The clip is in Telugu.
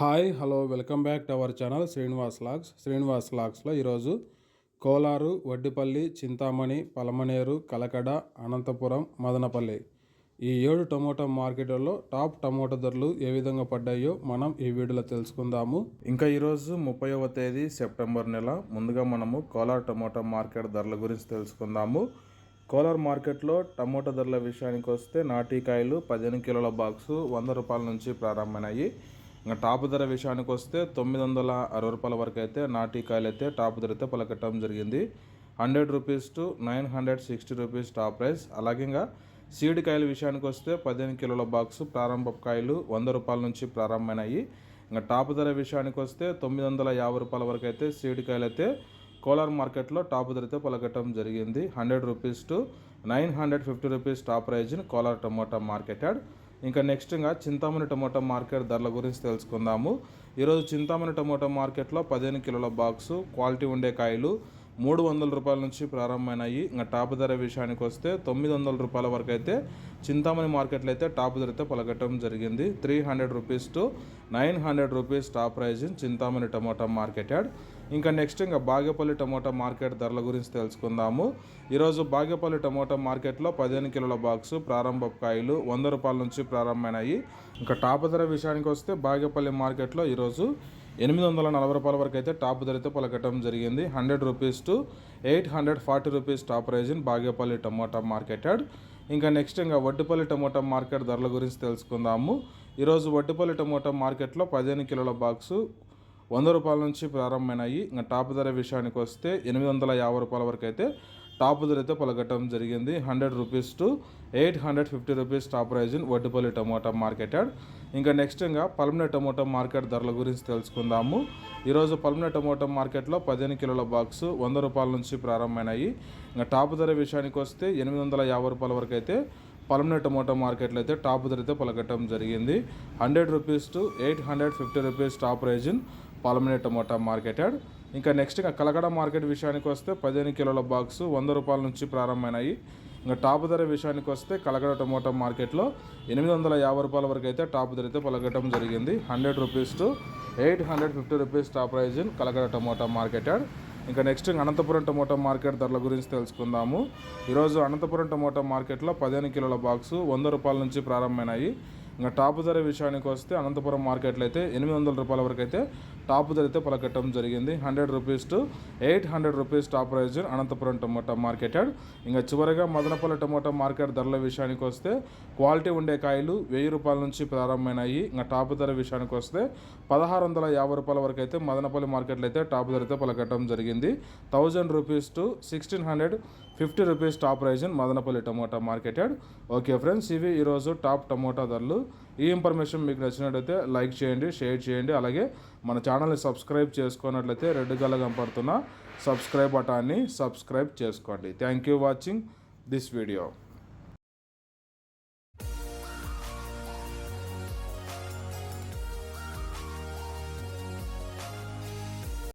Hi hello welcome back to our channel Srinivas logs. Srinivas లాగ్స్లో ఈరోజు కోలారు వడ్డిపల్లి చింతామణి పలమనేరు కలకడ అనంతపురం మదనపల్లి ఈ ఏడు టమోటా మార్కెట్లలో టాప్ టమోటా ధరలు ఏ విధంగా పడ్డాయో మనం ఈ వీడియోలో తెలుసుకుందాము. ఇంకా ఈరోజు ముప్పైవ తేదీ సెప్టెంబర్ నెల. ముందుగా మనము కోలార్ టమోటా మార్కెట్ ధరల గురించి తెలుసుకుందాము. కోలార్ మార్కెట్లో టమోటా ధరల విషయానికి వస్తే నాటికాయలు పదిహేను కిలోల బాక్సు వంద రూపాయల నుంచి ప్రారంభమైనాయి. ఇంకా టాప్ ధర విషయానికి వస్తే తొమ్మిది వందల అరవై రూపాయల వరకు అయితే నాటికాయలు అయితే టాప్ ధర అయితే పలకట్టడం జరిగింది. Hundred rupees to nine hundred sixty rupees top price. అలాగే ఇంకా సీడ్ కాయల విషయానికి వస్తే పదిహేను కిలోల బాక్స్ ప్రారంభ కాయలు వంద రూపాయల నుంచి ప్రారంభమైనాయి. ఇంకా టాప్ ధర విషయానికి వస్తే తొమ్మిది వందల యాభై రూపాయల వరకు అయితే సీడ్ కాయలు అయితే కోలార్ మార్కెట్లో టాప్ ధర అయితే పలకటం జరిగింది. Hundred rupees to nine hundred fifty rupees top price Kolar tomato market yard. ఇంకా నెక్స్ట్ ఇంకా చింతామణి టమోటా మార్కెట్ ధరల గురించి తెలుసుకుందాము. ఈరోజు చింతామణి టమోటా మార్కెట్లో పదిహేను కిలోల బాక్సు క్వాలిటీ ఉండే కాయలు మూడు వందల రూపాయల నుంచి ప్రారంభమైనాయి. ఇంకా టాప్ ధర విషయానికి వస్తే తొమ్మిది వందల రూపాయల వరకు అయితే చింతామణి మార్కెట్లో అయితే టాప్ ధర అయితే పలకటం జరిగింది. Three hundred rupees to nine hundred rupees top price in Chintamani tomato market yard. ఇంకా నెక్స్ట్ ఇంకా బాగేపల్లి టమోటా మార్కెట్ ధరల గురించి తెలుసుకుందాము. ఈరోజు బాగేపల్లి టమోటా మార్కెట్లో పదిహేను కిలోల బాక్సు ప్రారంభ కాయలు వంద రూపాయల నుంచి ప్రారంభమైనాయి. ఇంకా టాప్ ధర విషయానికి వస్తే బాగేపల్లి మార్కెట్లో ఈరోజు ఎనిమిది వందల నలభై రూపాయల వరకు అయితే టాప్ ధర అయితే పలకటం జరిగింది. Hundred rupees to eight hundred forty rupees top price in Bagepalli tomato market ఇంకా నెక్స్ట్ ఇంకా వడ్డిపల్లి టమోటా మార్కెట్ ధరల గురించి తెలుసుకుందాము. ఈరోజు వడ్డిపల్లి టమోటా మార్కెట్లో పదిహేను కిలోల బాక్సు వంద రూపాయల నుంచి ప్రారంభమైనాయి. ఇంకా టాప్ ధర విషయానికి వస్తే ఎనిమిది వందల యాభై రూపాయల వరకు అయితే టాప్ ధర అయితే పలకటం జరిగింది. Hundred rupees to eight hundred fifty rupees top price in Vaddupalli tomato market yard. ఇంకా నెక్స్ట్ ఇంకా పల్మిన టమోటా మార్కెట్ ధరల గురించి తెలుసుకుందాము. ఈరోజు పల్మిన టమోటా మార్కెట్లో పదిహేను కిలోల బాక్స్ వంద రూపాయల నుంచి ప్రారంభమైనాయి. ఇంకా టాప్ ధర విషయానికి వస్తే ఎనిమిది వందల యాభై రూపాయల వరకు అయితే పల్మనే టమోటా మార్కెట్లో అయితే టాప్ ధర అయితే పలకటం జరిగింది. Hundred rupees to eight hundred fifty rupees top price in Palamaner tomato market yard. ఇంకా నెక్స్ట్ ఇంకా కలకడ మార్కెట్ విషయానికి వస్తే పదిహేను కిలోల బాక్స్ వంద రూపాయల నుంచి ప్రారంభమైనాయి. ఇంకా టాప్ ధర విషయానికి వస్తే కలగడ టమోటా మార్కెట్లో ఎనిమిది వందల యాభై రూపాయల వరకు అయితే టాప్ ధర అయితే పలకటం జరిగింది. Hundred rupees to eight hundred fifty rupees top price in Kalakada tomato marketed. ఇంకా నెక్స్ట్ అనంతపురం టమోటా మార్కెట్ ధరల గురించి తెలుసుకుందాము. ఈరోజు అనంతపురం టమోటా మార్కెట్లో పదిహేను కిలోల బాక్సు వంద రూపాయల నుంచి ప్రారంభమైనాయి. ఇంకా టాప్ ధర విషయానికి వస్తే అనంతపురం మార్కెట్లో అయితే ఎనిమిది వందల రూపాయల వరకు అయితే టాప్ ధర అయితే పలకట్టడం జరిగింది. Hundred rupees to eight hundred rupees top price Anantapuram tomato market ఇంకా చివరిగా మదనపల్లి టమోటా మార్కెట్ ధరల విషయానికి వస్తే క్వాలిటీ ఉండే కాయలు వెయ్యి రూపాయల నుంచి ప్రారంభమైనాయి. ఇంకా టాప్ ధర విషయానికి వస్తే పదహారు వందల యాభై రూపాయల వరకు అయితే మదనపల్లి మార్కెట్లో అయితే టాప్ ధర అయితే పలకట్టడం జరిగింది. Thousand rupees to sixteen hundred fifty rupees top price Madanapalli tomato market yard. Okay friends ఇవి ఈరోజు టాప్ టమోటా ధరలు. ఈ ఇన్ఫర్మేషన్ మీకు నచ్చినట్లయితే లైక్ చేయండి షేర్ చేయండి. అలాగే మన ఛానల్ని సబ్స్క్రైబ్ చేసుకున్నట్లయితే రెడ్ కలర్ కనపడుతున్న సబ్స్క్రైబ్ బటాన్ని సబ్స్క్రైబ్ చేసుకోండి. Thank you watching this video.